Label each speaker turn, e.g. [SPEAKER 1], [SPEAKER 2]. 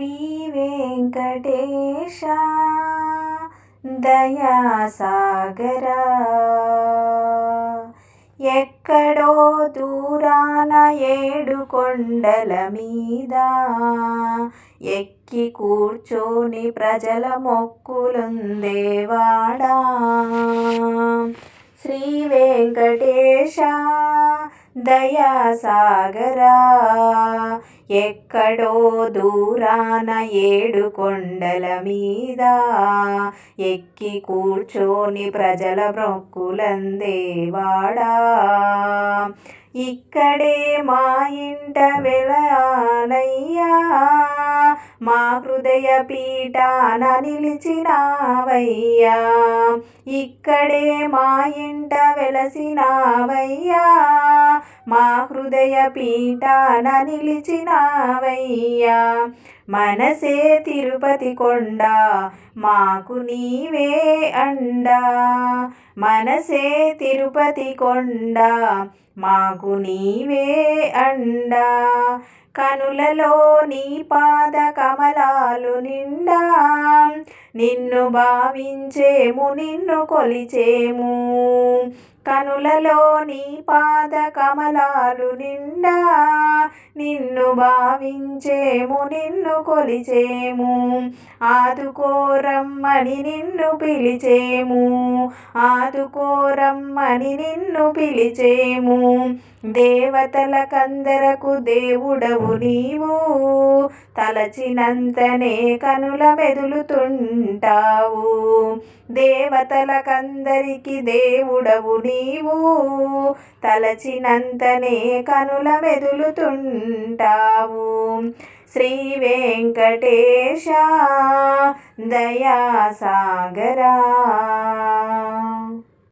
[SPEAKER 1] శ్రీ వెంకటేశ దయాసాగరా. ఎక్కడో దూరాన ఏడు కొండల మీద ఎక్కి కూర్చొని ప్రజల మొక్కులుందేవాడా. శ్రీ వెంకటేశ దయాసాగరా. ఎక్కడో దూరాన ఏడు కొండల మీద ఎక్కి కూర్చొని ప్రజల బ్రొక్కులందేవాడా ఇక్కడే మా ఇంట వెలాలయ్యా మా హృదయ పీఠాన నిలిచినావయ్యా. ఇక్కడే మా ఇంట వెలసినావయ్యా. మా హృదయ పీఠాన నిలిచినావయ్యా. మనసే తిరుపతి కొండ మాకు నీవే అండా. మనసే తిరుపతి కొండ మాకు నీవే అండా. కనులలో నీ పాద కమలాలు నిండా. నిన్ను భావించేము నిన్ను కొలిచేము. కనులలో నీ పాద కమలాలు నిండా. నిన్ను భావించేము నిన్ను కొలిచేము. ఆదుకోరమ్మని నిన్ను పిలిచేము. ఆదుకోరమ్మని నిన్ను పిలిచేము. దేవతలకందరకు దేవుడవు నీవు. తలచినంతనే కనుల మెదులుతుంటావు దేవతలకందరికి దేవుడవు నీవు. తలచినంతనే కనుల మెదులుతుంటావు శ్రీ వెంకటేశ దయాసాగరా.